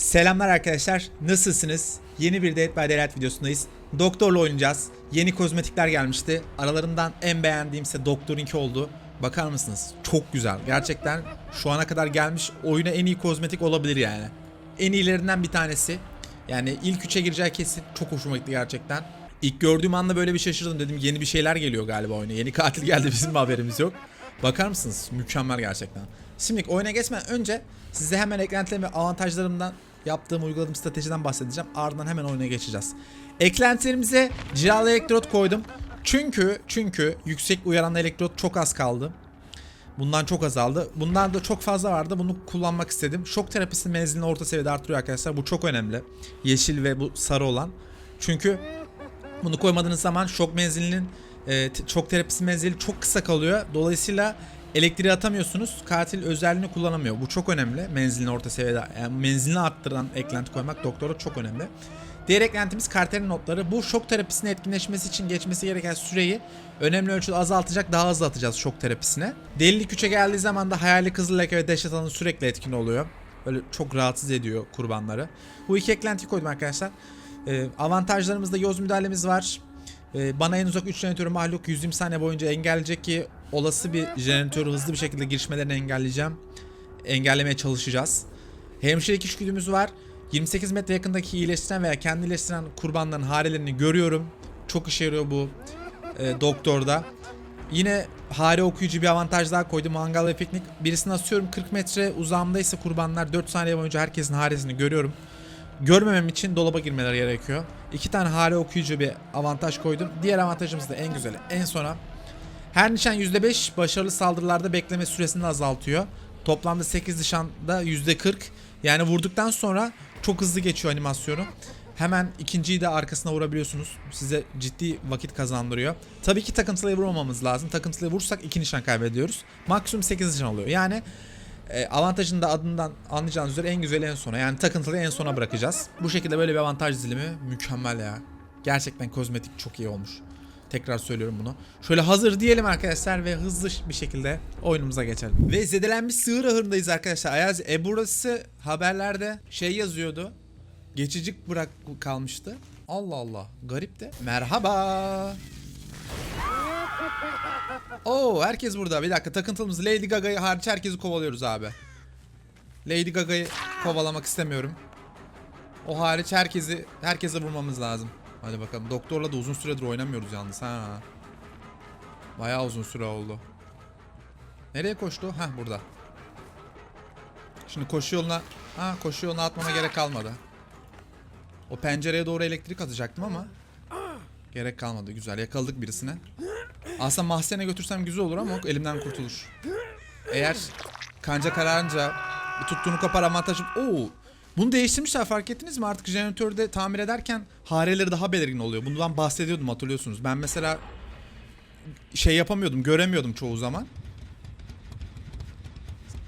Selamlar arkadaşlar. Nasılsınız? Yeni bir Dead by Daylight videosundayız. Doktorla oynayacağız. Yeni kozmetikler gelmişti. Aralarından en beğendiğim ise Doktor'unki oldu. Bakar mısınız? Çok güzel. Gerçekten şu ana kadar gelmiş oyuna en iyi kozmetik olabilir yani. En iyilerinden bir tanesi. Yani ilk üçe gireceği kesin. Çok hoşuma gitti gerçekten. İlk gördüğüm anda böyle bir şaşırdım dedim. Yeni bir şeyler geliyor galiba oyuna. Yeni katil geldi bizim haberimiz yok. Bakar mısınız? Mükemmel gerçekten. Şimdi oyuna geçmeden önce size hemen eklentilerim ve avantajlarımdan yaptığım uyguladığım stratejiden bahsedeceğim. Ardından hemen oyuna geçeceğiz. Eklentilerimize cilalı elektrot koydum. Çünkü çünkü yüksek uyaran elektrot çok az kaldı. Bundan çok azaldı. Bundan da çok fazla vardı. Bunu kullanmak istedim. Şok terapisi menzilini orta seviyede arttırıyor arkadaşlar. Bu çok önemli. Yeşil ve bu sarı olan. Çünkü bunu koymadığınız zaman şok menzilinin e, şok terapisi menzili çok kısa kalıyor. Dolayısıyla elektriği atamıyorsunuz. Katil özelliğini kullanamıyor. Bu çok önemli. Menzilini orta seviyede yani menzilini arttıran eklenti koymak doktora çok önemli. Diğer eklentimiz karterin notları. Bu şok terapisinin etkinleşmesi için geçmesi gereken süreyi önemli ölçüde azaltacak. Daha hızlı atacağız şok terapisine. Delilik 3'e geldiği zaman da hayali kızıl leke ve dehşet alanı sürekli etkin oluyor. Böyle çok rahatsız ediyor kurbanları. Bu iki eklentiyi koydum arkadaşlar. Ee, avantajlarımızda yoz müdahalemiz var. Ee, bana en uzak 3 jeneratörü mahluk 120 saniye boyunca engelleyecek ki olası bir jeneratörü hızlı bir şekilde girişmelerini engelleyeceğim. Engellemeye çalışacağız. Hemşirelik içgüdümüz var. 28 metre yakındaki iyileştiren veya kendi iyileştiren kurbanların harelerini görüyorum. Çok işe yarıyor bu e, doktorda. Yine hare okuyucu bir avantaj daha koydum. Mangal ve piknik. Birisini asıyorum 40 metre uzağımdaysa kurbanlar 4 saniye boyunca herkesin haresini görüyorum. Görmemem için dolaba girmeleri gerekiyor. İki tane hare okuyucu bir avantaj koydum. Diğer avantajımız da en güzeli. En sona her nişan %5 başarılı saldırılarda bekleme süresini azaltıyor. Toplamda 8 nişanda %40. Yani vurduktan sonra çok hızlı geçiyor animasyonu. Hemen ikinciyi de arkasına vurabiliyorsunuz. Size ciddi vakit kazandırıyor. Tabii ki takıntılı vurmamamız lazım. Takıntılı vursak 2 nişan kaybediyoruz. Maksimum 8 nişan oluyor. Yani e, avantajını da adından anlayacağınız üzere en güzeli en sona. Yani takıntılıyı en sona bırakacağız. Bu şekilde böyle bir avantaj dizilimi mükemmel ya. Gerçekten kozmetik çok iyi olmuş. Tekrar söylüyorum bunu. Şöyle hazır diyelim arkadaşlar ve hızlı bir şekilde oyunumuza geçelim. Ve zedelenmiş sığır ahırındayız arkadaşlar. Ayaz e burası haberlerde şey yazıyordu. Geçicik bırak kalmıştı. Allah Allah. Garip de. Merhaba. Oo herkes burada. Bir dakika takıntılımız Lady Gaga'yı hariç herkesi kovalıyoruz abi. Lady Gaga'yı kovalamak istemiyorum. O hariç herkesi herkese vurmamız lazım. Hadi bakalım. Doktorla da uzun süredir oynamıyoruz yalnız ha. Bayağı uzun süre oldu. Nereye koştu? Heh burada. Şimdi koşu yoluna ha koşu yoluna atmama gerek kalmadı. O pencereye doğru elektrik atacaktım ama gerek kalmadı. Güzel yakaladık birisine. Aslında mahzene götürsem güzel olur ama elimden kurtulur. Eğer kanca kararınca tuttuğunu kopar avantajım. Oo. Bunu değiştirmişler fark ettiniz mi? Artık jeneratörde tamir ederken hareleri daha belirgin oluyor. Bundan bahsediyordum hatırlıyorsunuz. Ben mesela şey yapamıyordum, göremiyordum çoğu zaman.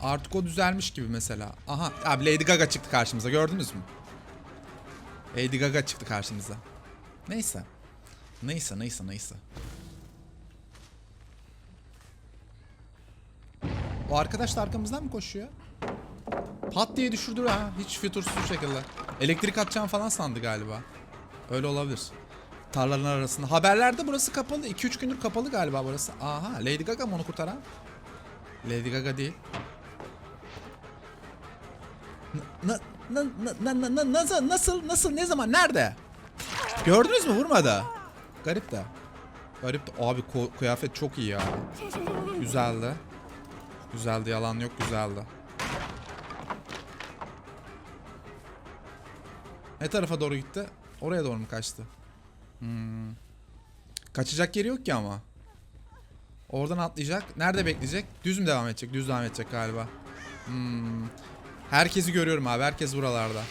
Artık o düzelmiş gibi mesela. Aha abi Lady Gaga çıktı karşımıza gördünüz mü? Lady Gaga çıktı karşımıza. Neyse. Neyse neyse neyse. O arkadaş da arkamızdan mı koşuyor? Pat diye düşürdü ha. Hiç fütursuz şekilde. Elektrik atacağım falan sandı galiba. Öyle olabilir. Tarlaların arasında. Haberlerde burası kapalı. 2-3 gündür kapalı galiba burası. Aha Lady Gaga mı onu kurtaran? Lady Gaga değil. Na, na, na, na, na, nasıl, nasıl, nasıl, ne zaman, nerede? Gördünüz mü? Vurmadı. Garip de. Garip de. Abi kıyafet çok iyi ya. Güzeldi. Güzeldi yalan yok güzeldi. Ne tarafa doğru gitti? Oraya doğru mu kaçtı? Hmm. Kaçacak yeri yok ki ama. Oradan atlayacak. Nerede bekleyecek? Düz mü devam edecek? Düz devam edecek galiba. Hmm. Herkesi görüyorum abi. Herkes buralarda.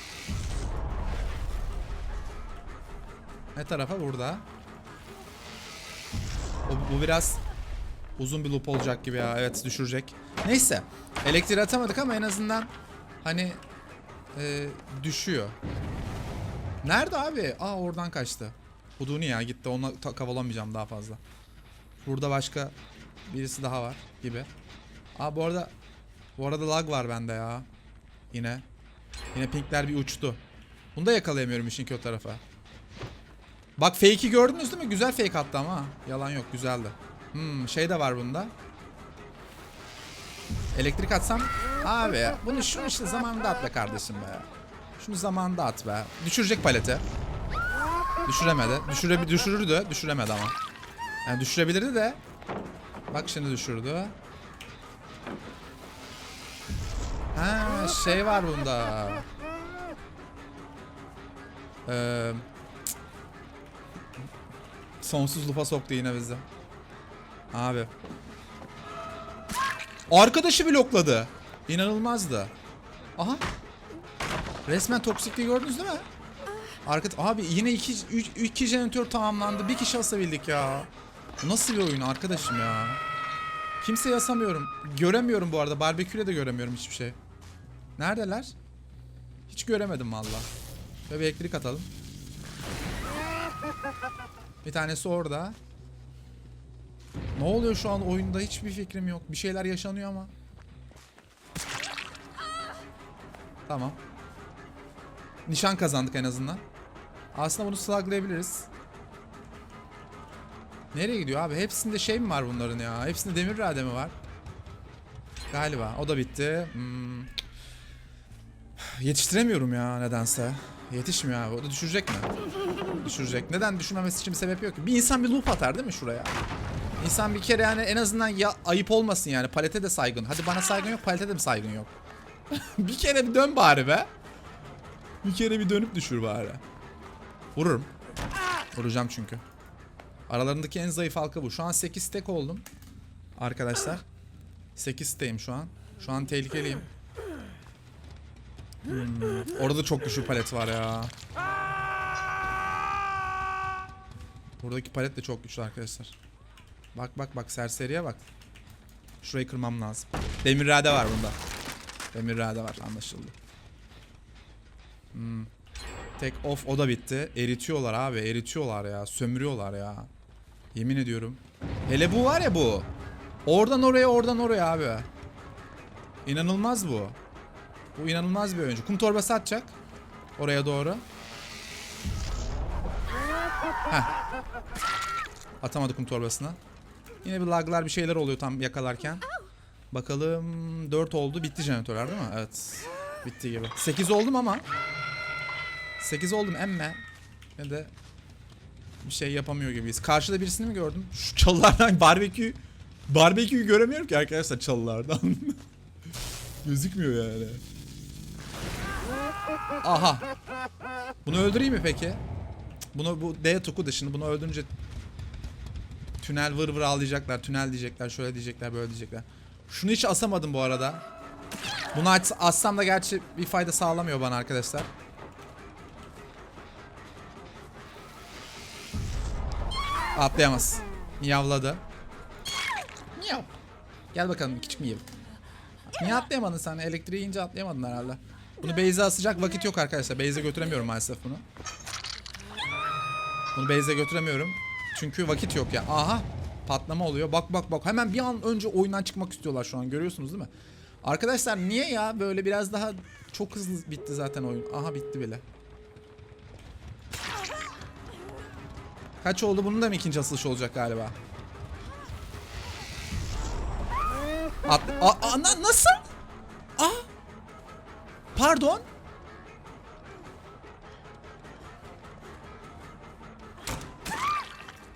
Ne tarafa? Burada. O, bu biraz uzun bir loop olacak gibi ya. Evet düşürecek. Neyse. Elektriği atamadık ama en azından hani e, düşüyor. Nerede abi? Aa oradan kaçtı. Huduni ya gitti. Onunla kavalamayacağım daha fazla. Burada başka birisi daha var gibi. Aa bu arada bu arada lag var bende ya. Yine. Yine pinkler bir uçtu. Bunu da yakalayamıyorum işin kötü tarafı. Bak fake'i gördünüz değil mi? Güzel fake attı ama. Yalan yok güzeldi. Hmm, şey de var bunda. Elektrik atsam. Abi bunu şunu işte zamanında at be kardeşim be. Şunu zamanında at be. Düşürecek palete. Düşüremedi. Düşüre, düşürürdü. Düşüremedi ama. Yani düşürebilirdi de. Bak şimdi düşürdü. Ha şey var bunda. Ee, sonsuz lupa soktu yine bizi. Abi. Arkadaşı blokladı. İnanılmazdı. Aha. Resmen toksikliği gördünüz değil mi? Arka abi yine iki, üç, iki jeneratör tamamlandı. Bir kişi asabildik ya. Nasıl bir oyun arkadaşım ya? Kimse yasamıyorum. Göremiyorum bu arada. Barbeküyle de göremiyorum hiçbir şey. Neredeler? Hiç göremedim valla. Şöyle bir elektrik atalım. Bir tanesi orada. Ne oluyor şu an oyunda hiçbir fikrim yok. Bir şeyler yaşanıyor ama. Tamam. Nişan kazandık en azından. Aslında bunu sluglayabiliriz. Nereye gidiyor abi? Hepsinde şey mi var bunların ya? Hepsinde demir rade mi var? Galiba. O da bitti. Hmm. Yetiştiremiyorum ya nedense. Yetişmiyor abi. O da düşürecek mi? Düşürecek. Neden düşürmemesi için bir sebep yok ki? Bir insan bir loop atar değil mi şuraya? İnsan bir kere yani en azından ya ayıp olmasın yani. Palete de saygın. Hadi bana saygın yok, palete de mi saygın yok? bir kere bir dön bari be. Bir kere bir dönüp düşür bari. Vururum. Vuracağım çünkü. Aralarındaki en zayıf halka bu. Şu an 8 tek oldum. Arkadaşlar. 8 steyim şu an. Şu an tehlikeliyim. Hmm, Orada da çok güçlü palet var ya. Buradaki palet de çok güçlü arkadaşlar. Bak bak bak serseriye bak. Şurayı kırmam lazım. Demir rade var bunda. Demir rade var anlaşıldı. Hmm. Tek off o da bitti. Eritiyorlar abi eritiyorlar ya. Sömürüyorlar ya. Yemin ediyorum. Hele bu var ya bu. Oradan oraya oradan oraya abi. İnanılmaz bu. Bu inanılmaz bir oyuncu. Kum torbası atacak. Oraya doğru. Heh. Atamadı kum torbasına. Yine bir laglar bir şeyler oluyor tam yakalarken. Bakalım 4 oldu. Bitti jeneratörler değil mi? Evet. Bitti gibi. 8 oldum ama. 8 oldum emme. Ne de bir şey yapamıyor gibiyiz. Karşıda birisini mi gördüm? Şu çalılardan barbekü barbeküyü göremiyorum ki arkadaşlar çalılardan. Gözükmüyor yani. Aha. Bunu öldüreyim mi peki? Bunu bu D toku dışında bunu öldürünce tünel vır vır ağlayacaklar. Tünel diyecekler. Şöyle diyecekler. Böyle diyecekler. Şunu hiç asamadım bu arada. Bunu aç, assam da gerçi bir fayda sağlamıyor bana arkadaşlar. Atlayamaz. Miyavladı. Miyav. Gel bakalım küçük miyav. Niye atlayamadın sen? Elektriği ince atlayamadın herhalde. Bunu base'e asacak vakit yok arkadaşlar. Base'e götüremiyorum maalesef bunu. Bunu base'e götüremiyorum. Çünkü vakit yok ya. Aha. Patlama oluyor. Bak bak bak. Hemen bir an önce oyundan çıkmak istiyorlar şu an. Görüyorsunuz değil mi? Arkadaşlar niye ya? Böyle biraz daha çok hızlı bitti zaten oyun. Aha bitti bile. Kaç oldu? Bunun da mı ikinci asılışı olacak galiba? At a, a- na- nasıl? Ah! Pardon?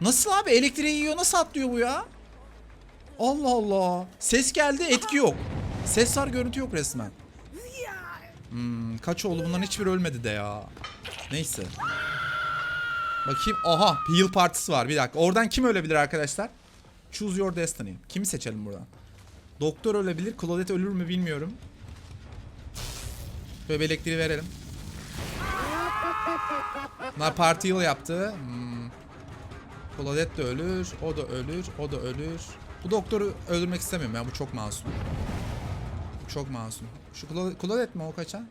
Nasıl abi? Elektriği yiyor nasıl atlıyor bu ya? Allah Allah. Ses geldi etki yok. Ses var görüntü yok resmen. Hmm, kaç oldu bunların hiçbiri ölmedi de ya. Neyse. Bakayım. Aha heal partisi var. Bir dakika. Oradan kim ölebilir arkadaşlar? Choose your destiny. Kimi seçelim buradan? Doktor ölebilir. Claudette ölür mü bilmiyorum. Böyle bir verelim. Bunlar parti heal yaptı. Hmm. Claudette de ölür. O da ölür. O da ölür. Bu doktoru öldürmek istemiyorum ya. Bu çok masum. Bu çok masum. Şu Cla- Claudette mi o kaçan?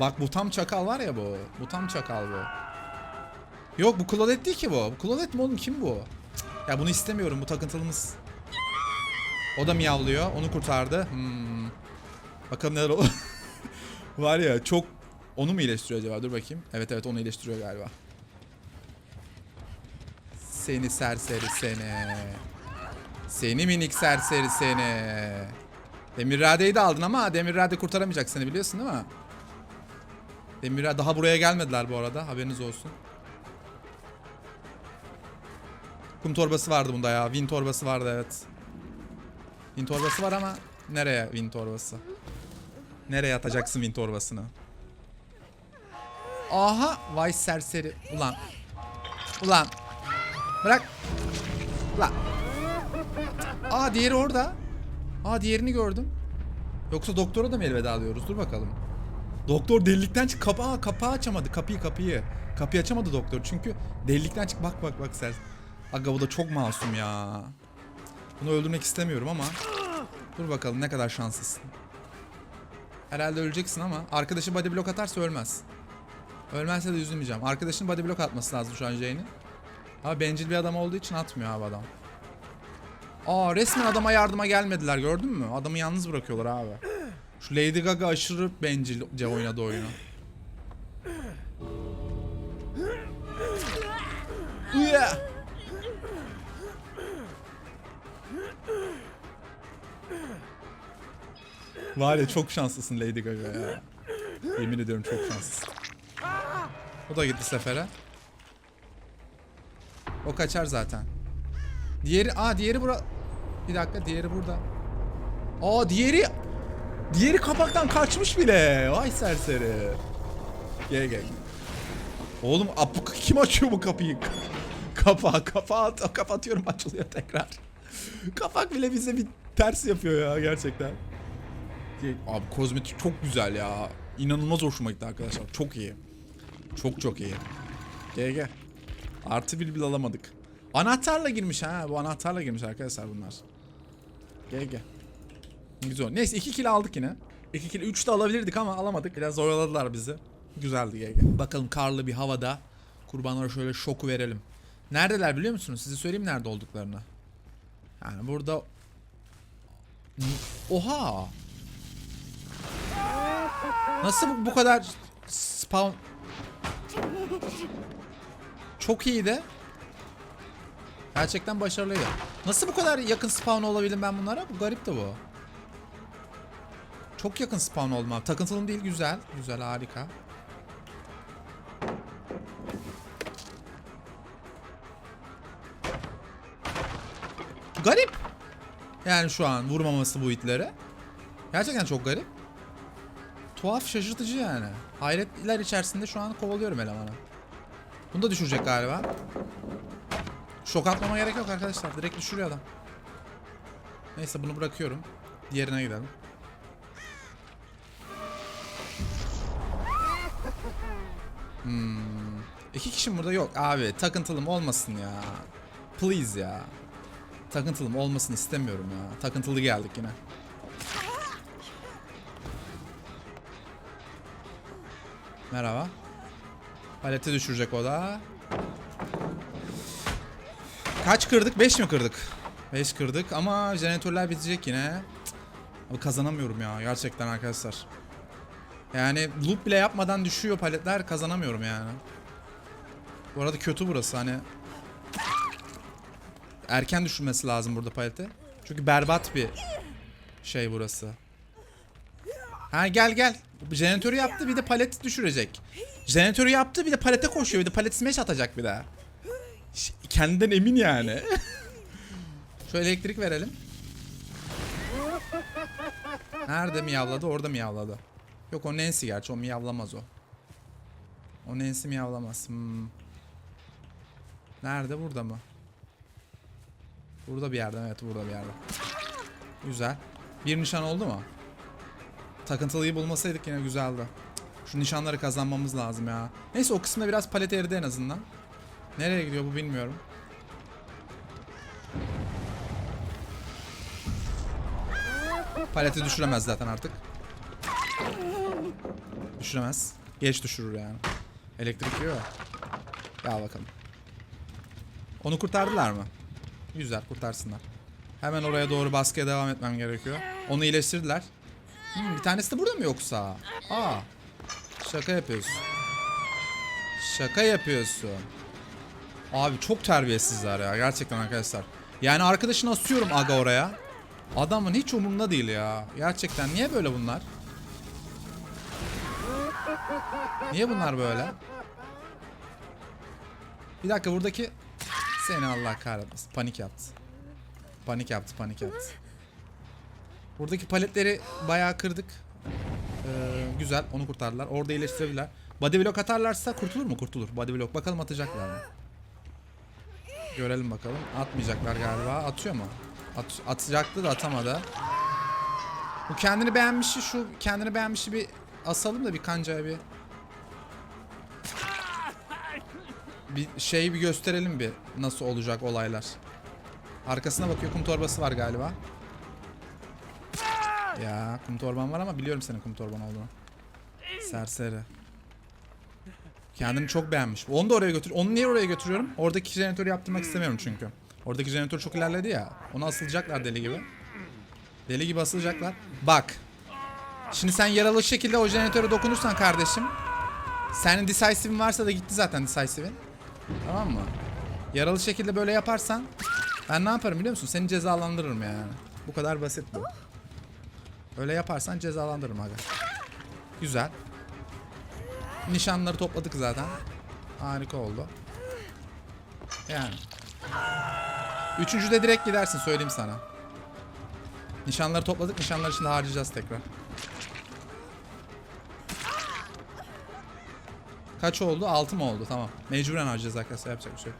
Bak bu tam çakal var ya bu. Bu tam çakal bu. Yok bu Claudette değil ki bu. Bu Claudette mi oğlum kim bu? Ya bunu istemiyorum bu takıntılımız. O da miyavlıyor. Onu kurtardı. Hmm. Bakalım neler olur. Var ya çok onu mu iyileştiriyor acaba? Dur bakayım. Evet evet onu iyileştiriyor galiba. Seni serseri seni. Seni minik serseri seni. Demirrade'yi de aldın ama Demirrade kurtaramayacak seni biliyorsun değil mi? Demirrade daha buraya gelmediler bu arada. Haberiniz olsun. Kum torbası vardı bunda ya. Win torbası vardı evet. Win torbası var ama nereye win torbası? Nereye atacaksın win torbasını? Aha vay serseri. Ulan. Ulan. Bırak. Ulan. Aa diğeri orada. Aa diğerini gördüm. Yoksa doktora da mı elveda alıyoruz? Dur bakalım. Doktor delilikten çık. Kapa Aa, kapağı açamadı. Kapıyı kapıyı. Kapıyı açamadı doktor. Çünkü delilikten çık. Bak bak bak ser. Aga bu da çok masum ya. Bunu öldürmek istemiyorum ama. Dur bakalım ne kadar şanslısın. Herhalde öleceksin ama arkadaşı body block atarsa ölmez. Ölmezse de üzülmeyeceğim. Arkadaşının body block atması lazım şu an Jane'in. Ama bencil bir adam olduğu için atmıyor abi adam. Aa resmen adama yardıma gelmediler gördün mü? Adamı yalnız bırakıyorlar abi. Şu Lady Gaga aşırı bencilce oynadı oyunu. Yeah. Var ya çok şanslısın Lady Gaga ya. Yemin ediyorum çok şanslısın. O da gitti sefere. O kaçar zaten. Diğeri, aa diğeri bura... Bir dakika diğeri burada. Aa diğeri... Diğeri kapaktan kaçmış bile. Vay serseri. Gel gel. Oğlum ap- kim açıyor bu kapıyı? Kapağı kapat kapatıyorum açılıyor tekrar. Kapak bile bize bir ters yapıyor ya gerçekten. Abi kozmetik çok güzel ya. İnanılmaz hoşuma gitti arkadaşlar. Çok iyi. Çok çok iyi. Gel gel. Artı bir bile alamadık. Anahtarla girmiş ha. Bu anahtarla girmiş arkadaşlar bunlar. Gel gel. Güzel. Neyse 2 kill aldık yine. 2 kill 3 de alabilirdik ama alamadık. Biraz zorladılar bizi. Güzeldi gel. Bakalım karlı bir havada kurbanlara şöyle şoku verelim. Neredeler biliyor musunuz? Size söyleyeyim nerede olduklarını. Yani burada Oha! Nasıl bu kadar spawn Çok iyiydi. Gerçekten başarılıydı. Nasıl bu kadar yakın spawn olabildim ben bunlara? Bu garip de bu. Çok yakın spawn olmam. Takıntılı değil güzel. Güzel harika. Garip. Yani şu an vurmaması bu itlere. Gerçekten çok garip. Tuhaf şaşırtıcı yani. Hayretler içerisinde şu an kovalıyorum elemanı. Bunu da düşürecek galiba. Şok atmama gerek yok arkadaşlar. Direkt düşürüyor adam. Neyse bunu bırakıyorum. Diğerine gidelim. Hmm. İki kişi burada yok. Abi takıntılım olmasın ya. Please ya. Takıntılım olmasın istemiyorum ya. Takıntılı geldik yine. Merhaba. Paleti düşürecek o da. Kaç kırdık? 5 mi kırdık? 5 kırdık ama jeneratörler bitecek yine. Cık. Abi kazanamıyorum ya gerçekten arkadaşlar. Yani loop bile yapmadan düşüyor paletler kazanamıyorum yani. Bu arada kötü burası hani. Erken düşürmesi lazım burada paleti. Çünkü berbat bir şey burası. Ha gel gel. Jeneratörü yaptı bir de palet düşürecek. Jeneratörü yaptı bir de palete koşuyor bir de palet smash atacak bir daha. Kendinden emin yani. Şöyle elektrik verelim. Nerede miyavladı? Orada miyavladı. Yok o Nancy gerçi o miyavlamaz o. O Nancy miyavlamaz. Hmm. Nerede? Burada mı? Burada bir yerde evet burada bir yerde. Güzel. Bir nişan oldu mu? Takıntılıyı bulmasaydık yine güzeldi. Şu nişanları kazanmamız lazım ya. Neyse o kısımda biraz palet eridi en azından. Nereye gidiyor bu bilmiyorum. Paleti düşüremez zaten artık. Düşüremez. Geç düşürür yani. Elektrik yiyor. Gel bakalım. Onu kurtardılar mı? Güzel kurtarsınlar. Hemen oraya doğru baskıya devam etmem gerekiyor. Onu iyileştirdiler. Hmm, bir tanesi de burada mı yoksa? Aa. Şaka yapıyorsun. Şaka yapıyorsun. Abi çok terbiyesizler ya gerçekten arkadaşlar. Yani arkadaşını asıyorum aga oraya. Adamın hiç umurunda değil ya. Gerçekten niye böyle bunlar? Niye bunlar böyle? Bir dakika buradaki seni Allah kahretmesin. Panik yaptı. Panik yaptı, panik yaptı. Buradaki paletleri bayağı kırdık. Ee, güzel, onu kurtardılar. Orada iyileştirebilirler. Body block atarlarsa kurtulur mu? Kurtulur. Body block. Bakalım atacaklar mı? Görelim bakalım. Atmayacaklar galiba. Atıyor mu? At, atacaktı da atamadı. Bu kendini beğenmişi şu kendini beğenmişi bir asalım da bir kancaya bir bir şey bir gösterelim bir nasıl olacak olaylar. Arkasına bakıyor kum torbası var galiba. Ya kum torban var ama biliyorum senin kum torban olduğunu. Serseri. Kendini çok beğenmiş. Onu da oraya götür. Onu niye oraya götürüyorum? Oradaki jeneratörü yaptırmak istemiyorum çünkü. Oradaki jeneratör çok ilerledi ya. Ona asılacaklar deli gibi. Deli gibi asılacaklar. Bak. Şimdi sen yaralı şekilde o jeneratöre dokunursan kardeşim. Senin decisive'in varsa da gitti zaten decisive'in. Tamam mı? Yaralı şekilde böyle yaparsan ben ne yaparım biliyor musun? Seni cezalandırırım yani. Bu kadar basit bu. Öyle yaparsan cezalandırırım aga. Güzel. Nişanları topladık zaten. Harika oldu. Yani. Üçüncüde direkt gidersin söyleyeyim sana. Nişanları topladık. Nişanlar için harcayacağız tekrar. Kaç oldu? 6 mı oldu? Tamam. Mecburen harcayacağız arkadaşlar. Yapacak bir şey.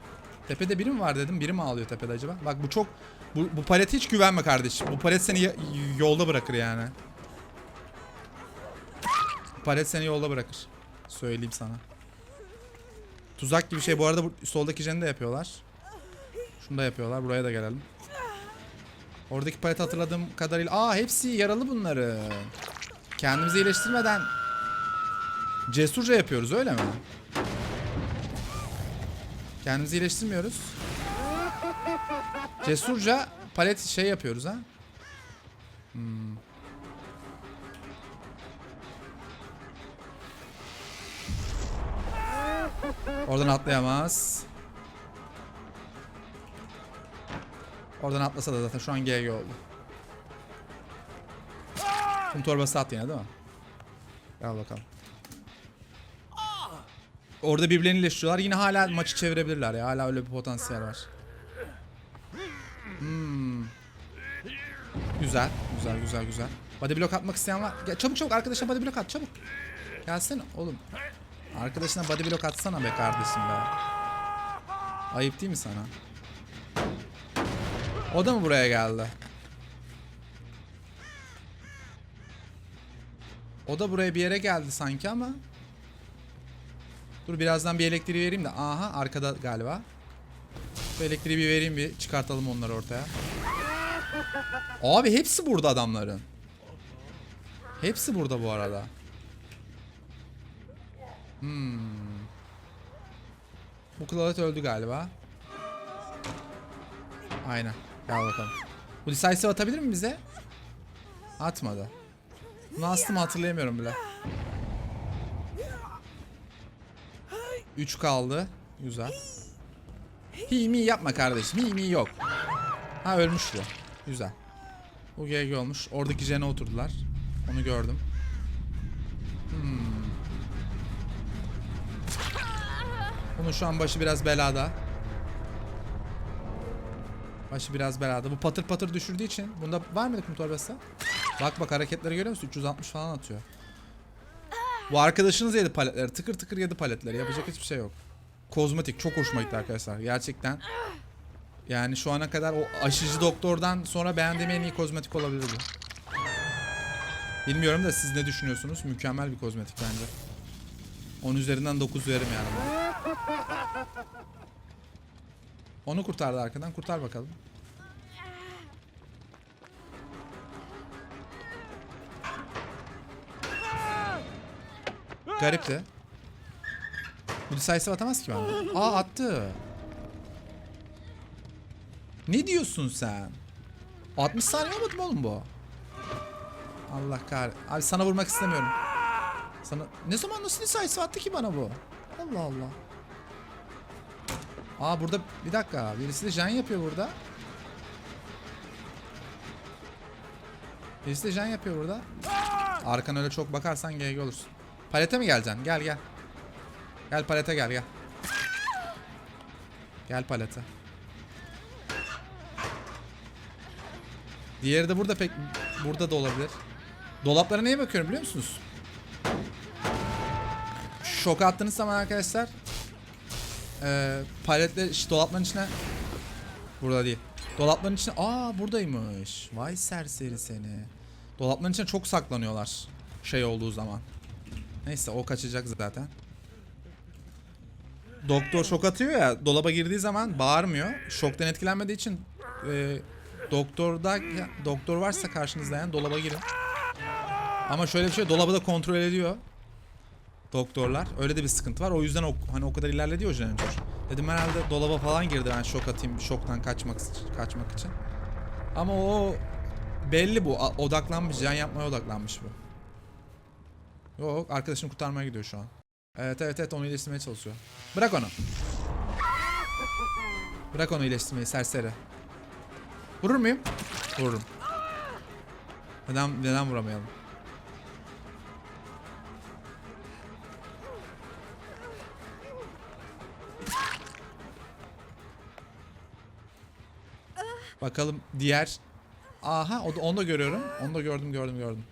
Tepede biri mi var dedim. Biri mi ağlıyor tepede acaba? Bak bu çok... Bu, bu palete hiç güvenme kardeşim. Bu palet seni yolda bırakır yani. Palet seni yolda bırakır. Söyleyeyim sana. Tuzak gibi şey. Bu arada bu, soldaki jeni de yapıyorlar. Şunu da yapıyorlar. Buraya da gelelim. Oradaki palet hatırladığım kadarıyla... Aa hepsi yaralı bunları. Kendimizi iyileştirmeden... Cesurca yapıyoruz öyle mi? Kendimizi iyileştirmiyoruz. Cesurca palet şey yapıyoruz ha. Hmm. Oradan atlayamaz. Oradan atlasa da zaten şu an GG oldu. Kum torbası at yine değil mi? Gel bakalım. Orada birbirlerini iyileştiriyorlar. Yine hala maçı çevirebilirler ya. Hala öyle bir potansiyel var. Hmm. Güzel. Güzel güzel güzel. Body block atmak isteyen var. Gel, çabuk çabuk arkadaşına body block at çabuk. Gelsene oğlum. Arkadaşına body block atsana be kardeşim be. Ayıp değil mi sana? O da mı buraya geldi? O da buraya bir yere geldi sanki ama. Dur birazdan bir elektriği vereyim de. Aha arkada galiba. Bu elektriği bir vereyim bir çıkartalım onları ortaya. Abi hepsi burada adamların. Hepsi burada bu arada. Hmm. Bu klavet öldü galiba. Aynen. Gel bakalım. Bu decisive atabilir mi bize? Atmadı. Bunu astım hatırlayamıyorum bile. 3 kaldı. Güzel. Hi yapma kardeşim. Hi yok. Ha ölmüş bu. Güzel. Bu GG olmuş. Oradaki jene oturdular. Onu gördüm. Hmm. Bunun şu an başı biraz belada. Başı biraz belada. Bu patır patır düşürdüğü için. Bunda var mıydı kum torbası? Bak bak hareketleri görüyor musun? 360 falan atıyor. Bu arkadaşınız yedi paletleri. Tıkır tıkır yedi paletleri. Yapacak hiçbir şey yok. Kozmetik çok hoşuma gitti arkadaşlar. Gerçekten. Yani şu ana kadar o aşıcı doktordan sonra beğendiğim en iyi kozmetik olabilir bu. Bilmiyorum da siz ne düşünüyorsunuz? Mükemmel bir kozmetik bence. 10 üzerinden 9 veririm yani. Onu kurtardı arkadan. Kurtar bakalım. Garipti. Bu decisive atamaz ki benden. Aa attı. Ne diyorsun sen? 60 saniye olmadı mı oğlum bu? Allah kahretsin. Abi sana vurmak istemiyorum. Sana ne zaman nasıl sayısı attı ki bana bu? Allah Allah. Aa burada bir dakika birisi de jen yapıyor burada. Birisi de jen yapıyor burada. Arkana öyle çok bakarsan GG olursun. Palete mi geleceksin? Gel gel. Gel palete gel gel. Gel palete. Diğeri de burada pek burada da olabilir. Dolaplara neye bakıyorum biliyor musunuz? Şok attığınız zaman arkadaşlar eee paletle işte dolapların içine burada değil. Dolapların içine aa buradaymış. Vay serseri seni. Dolapların içine çok saklanıyorlar şey olduğu zaman. Neyse o kaçacak zaten. Doktor şok atıyor ya dolaba girdiği zaman bağırmıyor. Şoktan etkilenmediği için e, doktorda ya, doktor varsa karşınızda yani dolaba girin. Ama şöyle bir şey dolabı da kontrol ediyor. Doktorlar. Öyle de bir sıkıntı var. O yüzden o, hani o kadar ilerledi o jeneratör. Dedim herhalde dolaba falan girdi ben şok atayım şoktan kaçmak kaçmak için. Ama o belli bu. Odaklanmış. Can yapmaya odaklanmış bu. Yok arkadaşını kurtarmaya gidiyor şu an. Evet evet evet onu iyileştirmeye çalışıyor. Bırak onu. Bırak onu iyileştirmeyi serseri. Vurur muyum? Vururum. Neden, neden vuramayalım? Bakalım diğer. Aha onu da görüyorum. Onu da gördüm gördüm gördüm.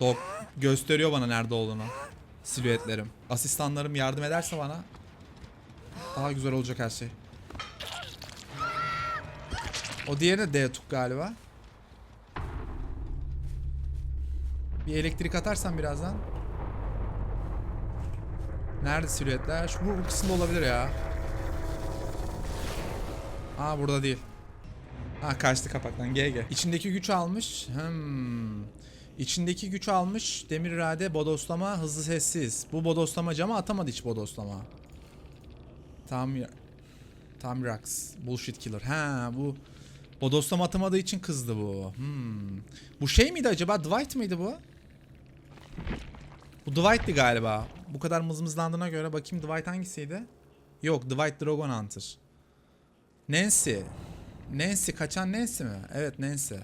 Dok gösteriyor bana nerede olduğunu. Silüetlerim. Asistanlarım yardım ederse bana daha güzel olacak her şey. O diğeri de D-Tuk galiba. Bir elektrik atarsan birazdan. Nerede silüetler? Şu bu, bu kısımda olabilir ya. Aa burada değil. Ha kaçtı kapaktan GG. İçindeki güç almış. Hmm. İçindeki güç almış. Demir irade, bodoslama, hızlı sessiz. Bu bodoslama cama atamadı hiç bodoslama. Tam Tam Rax. Bullshit killer. Ha bu bodoslama atamadığı için kızdı bu. Hmm. Bu şey miydi acaba? Dwight mıydı bu? Bu Dwight'ti galiba. Bu kadar mızmızlandığına göre bakayım Dwight hangisiydi? Yok Dwight Dragon Hunter. Nancy. Nancy kaçan Nancy mi? Evet Nancy.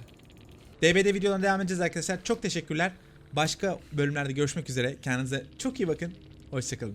DBD videolarına devam edeceğiz arkadaşlar. Çok teşekkürler. Başka bölümlerde görüşmek üzere. Kendinize çok iyi bakın. Hoşçakalın.